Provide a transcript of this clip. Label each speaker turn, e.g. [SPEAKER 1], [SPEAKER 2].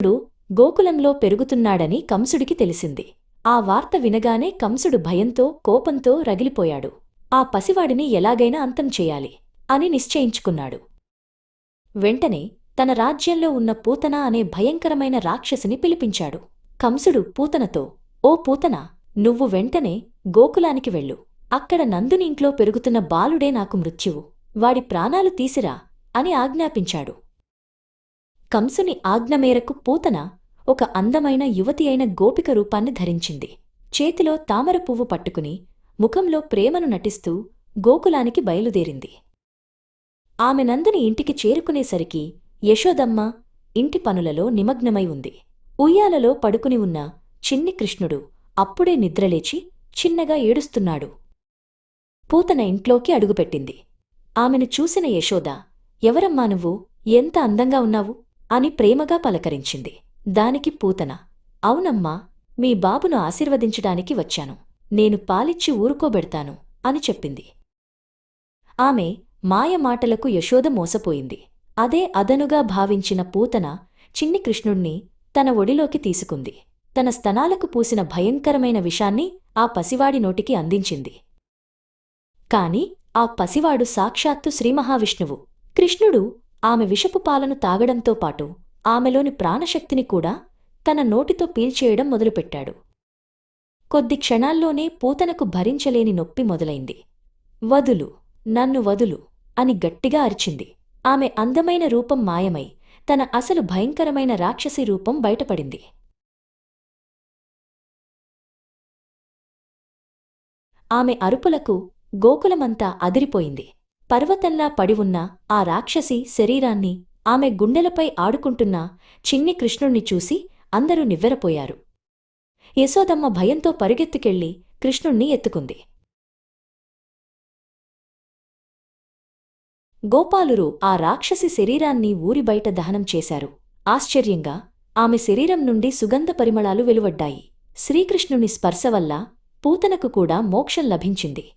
[SPEAKER 1] Do గోకులంలో పెరుగుతున్నాడని కంసుడికి తెలిసింది. ఆ వార్త వినగానే కంసుడు భయంతో కోపంతో రగిలిపోయాడు. ఆ పసివాడిని ఎలాగైనా అంతం చేయాలి అని నిశ్చయించుకున్నాడు. వెంటనే తన రాజ్యంలో ఉన్న పూతన అనే భయంకరమైన రాక్షసిని పిలిపించాడు. కంసుడు పూతనతో ఓ పూతన నువ్వు వెంటనే గోకులానికి వెళ్ళు. అక్కడ నందుని ఇంట్లో పెరుగుతున్న బాలుడే నాకు మృత్యువు. వాడి ప్రాణాలు తీసిరా అని ఆజ్ఞాపించాడు. కంసుని ఆజ్ఞ మేరకు పూతన ఒక అందమైన యువతి అయిన గోపిక రూపాన్ని ధరించింది. చేతిలో తామర పువ్వు పట్టుకుని ముఖంలో ప్రేమను నటిస్తూ గోకులానికి బయలుదేరింది. ఆమె నందుని ఇంటికి చేరుకునేసరికి యశోదమ్మ ఇంటి పనులలో నిమగ్నమై ఉంది. ఉయ్యాలలో పడుకుని ఉన్న చిన్ని కృష్ణుడు అప్పుడే నిద్రలేచి చిన్నగా ఏడుస్తున్నాడు. పూతన ఇంట్లోకి అడుగుపెట్టింది. ఆమెను చూసిన యశోద ఎవరమ్మా నువ్వు? ఎంత అందంగా ఉన్నావు? అని ప్రేమగా పలకరించింది. దానికి పూతన అవునమ్మా మీ బాబును ఆశీర్వదించడానికి వచ్చాను. నేను పాలిచ్చి ఊరుకోబెడతాను అని చెప్పింది. ఆమె మాయ మాటలకు యశోద మోసపోయింది. అదే అదనుగా భావించిన పూతన చిన్ని కృష్ణుణ్ణి తన ఒడిలోకి తీసుకుంది. తన స్తనాలకు పూసిన భయంకరమైన విషాన్ని ఆ పసివాడి నోటికి అందించింది. కాని ఆ పసివాడు సాక్షాత్తు శ్రీమహావిష్ణువు. కృష్ణుడు ఆమె విషపు పాలను తాగడంతో పాటు ఆమెలోని ప్రాణశక్తిని కూడా తన నోటితో పీల్చేయడం మొదలుపెట్టాడు. కొద్ది క్షణాల్లోనే పూతనకు భరించలేని నొప్పి మొదలైంది. వదులు నన్ను వదులు అని గట్టిగా అరిచింది. ఆమె అందమైన రూపం మాయమై తన అసలు భయంకరమైన రాక్షసి రూపం బయటపడింది. ఆమె అరుపులకు గోకులమంతా అదిరిపోయింది. పర్వతంలా పడివున్న ఆ రాక్షసి శరీరాన్ని ఆమె గుండెలపై ఆడుకుంటున్న చిన్ని కృష్ణుణ్ణి చూసి అందరూ నివ్వెరపోయారు. యశోదమ్మ భయంతో పరుగెత్తుకెళ్ళి కృష్ణుణ్ణి ఎత్తుకుంది. గోపాలురు ఆ రాక్షసి శరీరాన్ని ఊరి బయట దహనం చేశారు. ఆశ్చర్యంగా ఆమె శరీరం నుండి సుగంధ పరిమళాలు వెలువడ్డాయి. శ్రీకృష్ణుని స్పర్శ వల్ల పూతనకు కూడా మోక్షం లభించింది.